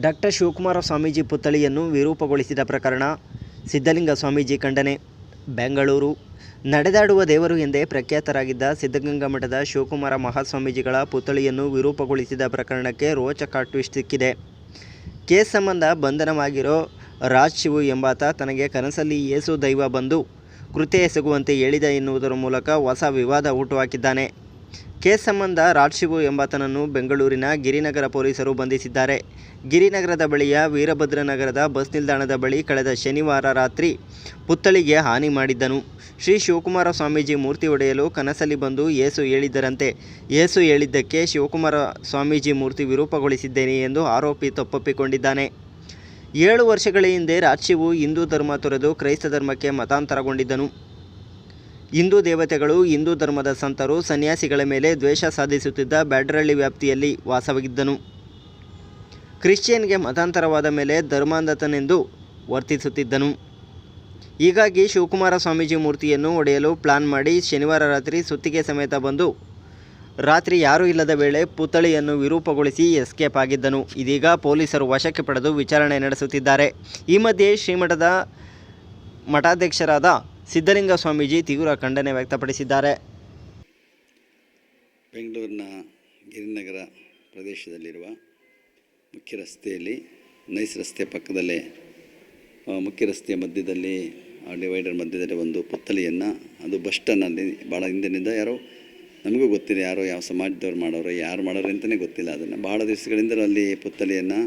Doctor Shivakumara Swamiji ಪುತ್ಥಳಿಯನ್ನು ವಿರೂಪಗೊಳಿಸಿದ ಪ್ರಕರಣ ಸಿದ್ಧಲಿಂಗ ಸ್ವಾಮೀಜಿ ಖಂಡನೆ. ಬೆಂಗಳೂರು. ನಡೆದಾಡುವ ದೇವರು ಎಂದೇ ಪ್ರಖ್ಯಾತರಾಗಿದ್ದ ಸಿದ್ಧಗಂಗಾ ಮಠದ ಶಿವಕುಮಾರ ಮಹಾಸ್ವಾಮೀಜಿಗಳ ಪುತ್ಥಳಿಯನ್ನು ವಿರೂಪಗೊಳಿಸಿದ ಪ್ರಕರಣಕ್ಕೆ ರೋಚಕ ಟ್ವಿಸ್ಟ್ ಸಿಕ್ಕಿದೆ. ಕೇಸ್ ಸಂಬಂಧ ಬಂಧನವಾಗಿರೋ ರಾಜ್ ಶಿವು ಎಂಬಾತ ತನಗೆ ಕನಸಲ್ಲಿ ಯೇಸು ದೈವ ಬಂದು ಕೃತ್ಯ ಎಸಗುವಂತೆ ಹೇಳಿದ ಎನ್ನುವುದರ ಮೂಲಕ ಹೊಸ ವಿವಾದ ಹುಟ್ಟುಹಾಕಿದ್ದಾನೆ ಕೇಸ್ ಸಂಬಂಧ ರಾಜ್ ಶಿವು ಎಂಬಾತನನ್ನು ಬೆಂಗಳೂರಿನ ಗಿರಿನಗರ ಪೊಲೀಸರು ಬಂಧಿಸಿದ್ದಾರೆ. ಗಿರಿನಗರದ ಬಳಿಯ ವೀರಭದ್ರನಗರದ ಬಸ್ ನಿಲ್ದಾಣದ ಬಳಿ ಕಳೆದ ಶನಿವಾರ ರಾತ್ರಿ ಪುತ್ಥಳಿಗೆ ಹಾನಿ ಮಾಡಿದ್ದನು. ಶ್ರೀ ಶಿವಕುಮಾರ ಸ್ವಾಮೀಜಿ ಮೂರ್ತಿ ಒಡೆಯಲು ಕನಸಲ್ಲಿ ಬಂದು ಏಸು ಹೇಳಿದ್ದರಂತೆ ಏಸು ಹೇಳಿದ್ದಕ್ಕೆ ಶಿವಕುಮಾರ ಸ್ವಾಮೀಜಿ ಮೂರ್ತಿ ವಿರೂಪಗೊಳಿಸಿದ್ದೇನೆ ಎಂದು ಆರೋಪಿ ತಪ್ಪೊಪ್ಪಿಕೊಂಡಿದ್ದಾನೆ. ಏಳು ವರ್ಷಗಳ ಹಿಂದೆ ರಾಜ್ಯವು ಹಿಂದೂ ಧರ್ಮ ತೊರೆದು ಕ್ರೈಸ್ತ ಧರ್ಮಕ್ಕೆ ಮತಾಂತರಗೊಂಡಿದ್ದನು. ಹಿಂದೂ ದೇವತೆಗಳು, ಹಿಂದೂ ಧರ್ಮದ ಸಂತರು, ಸನ್ಯಾಸಿಗಳ ಮೇಲೆ ದ್ವೇಷ ಸಾಧಿಸುತ್ತಿದ್ದ ಬ್ಯಾಡ್ರಳ್ಳಿ ವ್ಯಾಪ್ತಿಯಲ್ಲಿ ವಾಸವಾಗಿದ್ದನು. ಕ್ರಿಶ್ಚಿಯನ್ಗೆ ಮತಾಂತರವಾದ ಮೇಲೆ ಧರ್ಮಾಂಧತನೆಂದು ವರ್ತಿಸುತ್ತಿದ್ದನು. ಹೀಗಾಗಿ ಶಿವಕುಮಾರ ಸ್ವಾಮೀಜಿ ಮೂರ್ತಿಯನ್ನು ಒಡೆಯಲು ಪ್ಲಾನ್ ಮಾಡಿ ಶನಿವಾರ ರಾತ್ರಿ ಸುತ್ತಿಗೆ ಸಮೇತ ಬಂದು ರಾತ್ರಿ ಯಾರೂ ಇಲ್ಲದ ವೇಳೆ ಪುತ್ಥಳಿಯನ್ನು ವಿರೂಪಗೊಳಿಸಿ ಎಸ್ಕೇಪ್ ಆಗಿದ್ದನು. ಇದೀಗ ಪೊಲೀಸರು ವಶಕ್ಕೆ ಪಡೆದು ವಿಚಾರಣೆ ನಡೆಸುತ್ತಿದ್ದಾರೆ. ಈ ಮಧ್ಯೆ ಶ್ರೀಮಠದ ಮಠಾಧ್ಯಕ್ಷರಾದ ಸಿದ್ಧಲಿಂಗ ಸ್ವಾಮೀಜಿ ತೀವ್ರ ಖಂಡನೆ ವ್ಯಕ್ತಪಡಿಸಿದ್ದಾರೆ. ಬೆಂಗಳೂರಿನ ಗಿರಿನಗರ ಪ್ರದೇಶದಲ್ಲಿರುವ ಮುಖ್ಯ ರಸ್ತೆಯಲ್ಲಿ ನೈಸ್ ರಸ್ತೆ ಪಕ್ಕದಲ್ಲೇ ಮುಖ್ಯ ರಸ್ತೆಯ ಮಧ್ಯದಲ್ಲಿ ಡಿವೈಡರ್ ಮಧ್ಯದಲ್ಲಿ ಒಂದು ಪುತ್ತಲಿಯನ್ನು ಅದು ಬಸ್ ಸ್ಟ್ಯಾಂಡಲ್ಲಿ ಭಾಳ ಹಿಂದಿನಿಂದ ಯಾರೋ, ನಮಗೂ ಗೊತ್ತಿಲ್ಲ ಯಾರೋ ಯಾವ ಸಮಾಜದವ್ರು ಮಾಡೋರು, ಯಾರು ಮಾಡೋರು ಅಂತಲೇ ಗೊತ್ತಿಲ್ಲ. ಅದನ್ನು ಭಾಳ ದಿವಸಗಳಿಂದಲೂ ಅಲ್ಲಿ ಪುತ್ತಲಿಯನ್ನು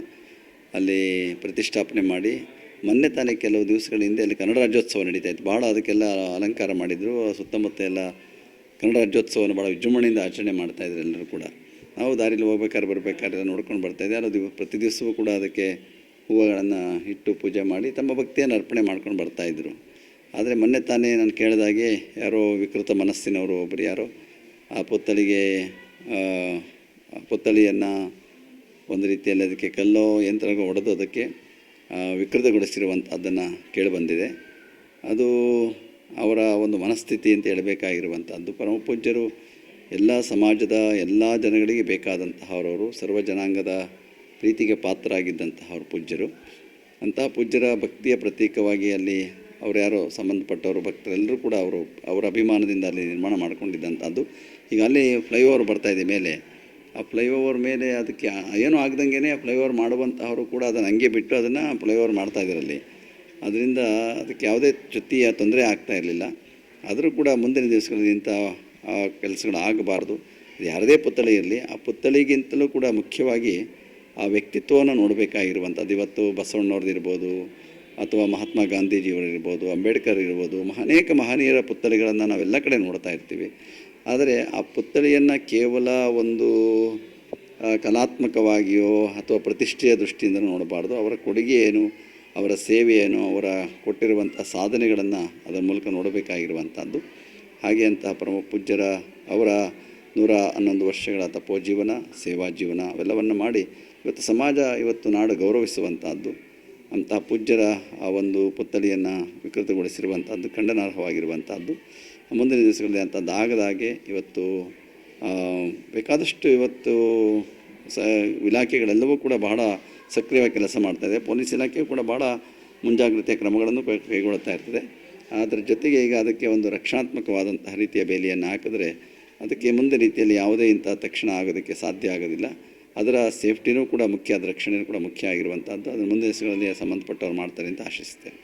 ಅಲ್ಲಿ ಪ್ರತಿಷ್ಠಾಪನೆ ಮಾಡಿ ಮೊನ್ನೆ ತಾನೇ ಕೆಲವು ದಿವಸಗಳ ಹಿಂದೆ ಅಲ್ಲಿ ಕನ್ನಡ ರಾಜ್ಯೋತ್ಸವ ನಡೀತಾ ಇತ್ತು. ಭಾಳ ಅದಕ್ಕೆಲ್ಲ ಅಲಂಕಾರ ಮಾಡಿದರು. ಸುತ್ತಮುತ್ತ ಎಲ್ಲ ಕನ್ನಡ ರಾಜ್ಯೋತ್ಸವವನ್ನು ಭಾಳ ವಿಜೃಂಭಣೆಯಿಂದ ಆಚರಣೆ ಮಾಡ್ತಾಯಿದ್ರು ಎಲ್ಲರೂ ಕೂಡ. ನಾವು ದಾರಿಲಿ ಹೋಗ್ಬೇಕಾದ್ರೆ ಬರಬೇಕಾದ್ರೆ ನೋಡ್ಕೊಂಡು ಬರ್ತಾಯಿದ್ದೆ ದಿವ, ಪ್ರತಿ ದಿವಸವೂ ಕೂಡ ಅದಕ್ಕೆ ಹೂವುಗಳನ್ನು ಇಟ್ಟು ಪೂಜೆ ಮಾಡಿ ತಮ್ಮ ಭಕ್ತಿಯನ್ನು ಅರ್ಪಣೆ ಮಾಡ್ಕೊಂಡು ಬರ್ತಾಯಿದ್ರು ಆದರೆ ಮೊನ್ನೆ ತಾನೇ ನಾನು ಕೇಳಿದಾಗೆ ಯಾರೋ ವಿಕೃತ ಮನಸ್ಸಿನವರು ಒಬ್ಬರು ಯಾರೋ ಆ ಪುತ್ತಳಿಗೆ, ಆ ಒಂದು ರೀತಿಯಲ್ಲಿ ಅದಕ್ಕೆ ಕಲ್ಲೋ ಯಂತ್ರಗೋ ಹೊಡೆದು ಅದಕ್ಕೆ ವಿಕೃತಗೊಳಿಸಿರುವಂಥದ್ದನ್ನು ಕೇಳಿಬಂದಿದೆ. ಅದು ಅವರ ಒಂದು ಮನಸ್ಥಿತಿ ಅಂತ ಹೇಳಬೇಕಾಗಿರುವಂಥದ್ದು ಪರಮ ಪೂಜ್ಯರು ಎಲ್ಲ ಸಮಾಜದ ಎಲ್ಲ ಜನಗಳಿಗೆ ಬೇಕಾದಂತಹವರವರು, ಸರ್ವ ಜನಾಂಗದ ಪ್ರೀತಿಗೆ ಪಾತ್ರರಾಗಿದ್ದಂತಹವ್ರು ಪೂಜ್ಯರು. ಅಂತಹ ಪೂಜ್ಯರ ಭಕ್ತಿಯ ಪ್ರತೀಕವಾಗಿ ಅಲ್ಲಿ ಅವರು ಯಾರೋ ಸಂಬಂಧಪಟ್ಟವರು, ಭಕ್ತರೆಲ್ಲರೂ ಕೂಡ ಅವರು, ಅವರ ಅಭಿಮಾನದಿಂದ ಅಲ್ಲಿ ನಿರ್ಮಾಣ ಮಾಡಿಕೊಂಡಿದ್ದಂಥದ್ದು ಈಗ ಅಲ್ಲಿ ಫ್ಲೈಓವರ್ ಬರ್ತಾಯಿದೆ ಮೇಲೆ. ಆ ಫ್ಲೈಓವರ್ ಮೇಲೆ ಅದಕ್ಕೆ ಏನೂ ಆಗ್ದಂಗೆ ಆ ಫ್ಲೈಓವರ್ ಮಾಡುವಂಥವರು ಕೂಡ ಅದನ್ನು ಹಂಗೆ ಬಿಟ್ಟು ಅದನ್ನು ಫ್ಲೈಓವರ್ ಮಾಡ್ತಾಯಿದ್ರಲ್ಲಿ ಅದರಿಂದ ಅದಕ್ಕೆ ಯಾವುದೇ ಚುತ್ತಿ ತೊಂದರೆ ಆಗ್ತಾ ಇರಲಿಲ್ಲ. ಆದರೂ ಕೂಡ ಮುಂದಿನ ದಿವಸಗಳಲ್ಲಿ ಇಂಥ ಕೆಲಸಗಳು ಆಗಬಾರ್ದು. ಯಾರದೇ ಪುತ್ಥಳಿ ಇರಲಿ, ಆ ಪುತ್ಥಳಿಗಿಂತಲೂ ಕೂಡ ಮುಖ್ಯವಾಗಿ ಆ ವ್ಯಕ್ತಿತ್ವವನ್ನು ನೋಡಬೇಕಾಗಿರುವಂಥದ್ದು. ಇವತ್ತು ಬಸವಣ್ಣವ್ರದ್ದು ಇರ್ಬೋದು, ಅಥವಾ ಮಹಾತ್ಮ ಗಾಂಧೀಜಿಯವರಿರ್ಬೋದು ಅಂಬೇಡ್ಕರ್ ಇರ್ಬೋದು ಅನೇಕ ಮಹನೀಯರ ಪುತ್ಥಳಿಗಳನ್ನು ನಾವೆಲ್ಲ ಕಡೆ ನೋಡ್ತಾ ಇರ್ತೀವಿ. ಆದರೆ ಆ ಪುತ್ಥಳಿಯನ್ನು ಕೇವಲ ಒಂದು ಕಲಾತ್ಮಕವಾಗಿಯೋ ಅಥವಾ ಪ್ರತಿಷ್ಠೆಯ ದೃಷ್ಟಿಯಿಂದ ನೋಡಬಾರ್ದು. ಅವರ ಕೊಡುಗೆ ಏನು, ಅವರ ಸೇವೆ ಏನು, ಅವರ ಕೊಟ್ಟಿರುವಂಥ ಸಾಧನೆಗಳನ್ನು ಅದರ ಮೂಲಕ ನೋಡಬೇಕಾಗಿರುವಂಥದ್ದು. ಹಾಗೆ ಅಂತಹ ಪರಮ ಪೂಜ್ಯರ ಅವರ ನೂರ ಹನ್ನೊಂದು ವರ್ಷಗಳ ತಪೋ ಜೀವನ, ಸೇವಾ ಜೀವನ ಅವೆಲ್ಲವನ್ನು ಮಾಡಿ ಇವತ್ತು ಸಮಾಜ ಇವತ್ತು ನಾಡು ಗೌರವಿಸುವಂಥದ್ದು. ಅಂತಹ ಪೂಜ್ಯರ ಆ ಒಂದು ಪುತ್ಥಳಿಯನ್ನು ವಿಕೃತಗೊಳಿಸಿರುವಂಥದ್ದು, ಖಂಡನಾರ್ಹವಾಗಿರುವಂಥದ್ದು. ಮುಂದಿನ ದಿವಸಗಳಲ್ಲಿ ಅಂಥದ್ದು ಆಗದಾಗೆ ಇವತ್ತು ಬೇಕಾದಷ್ಟು ಇವತ್ತು ಸ, ಇಲಾಖೆಗಳೆಲ್ಲವೂ ಕೂಡ ಬಹಳ ಸಕ್ರಿಯವಾಗಿ ಕೆಲಸ ಮಾಡ್ತಾಯಿದೆ ಪೊಲೀಸ್ ಇಲಾಖೆಯು ಕೂಡ ಭಾಳ ಮುಂಜಾಗ್ರತೆಯ ಕ್ರಮಗಳನ್ನು ಕೈಗೊಳ್ಳುತ್ತಾ ಇರ್ತದೆ. ಅದರ ಜೊತೆಗೆ ಈಗ ಅದಕ್ಕೆ ಒಂದು ರಕ್ಷಣಾತ್ಮಕವಾದಂತಹ ರೀತಿಯ ಬೇಲಿಯನ್ನು ಹಾಕಿದ್ರೆ ಅದಕ್ಕೆ ಮುಂದೆ ರೀತಿಯಲ್ಲಿ ಯಾವುದೇ ಇಂಥ ತಕ್ಷಣ ಆಗೋದಕ್ಕೆ ಸಾಧ್ಯ ಆಗೋದಿಲ್ಲ. ಅದರ ಸೇಫ್ಟಿನೂ ಕೂಡ ಮುಖ್ಯ, ಅದರ ರಕ್ಷಣೆಯೂ ಕೂಡ ಮುಖ್ಯ ಆಗಿರುವಂಥದ್ದು. ಅದರ ಮುಂದಿನ ದಿವಸಗಳಲ್ಲಿ ಸಂಬಂಧಪಟ್ಟವ್ರು ಮಾಡ್ತಾರೆ ಅಂತ ಆಶಿಸ್ತೇನೆ.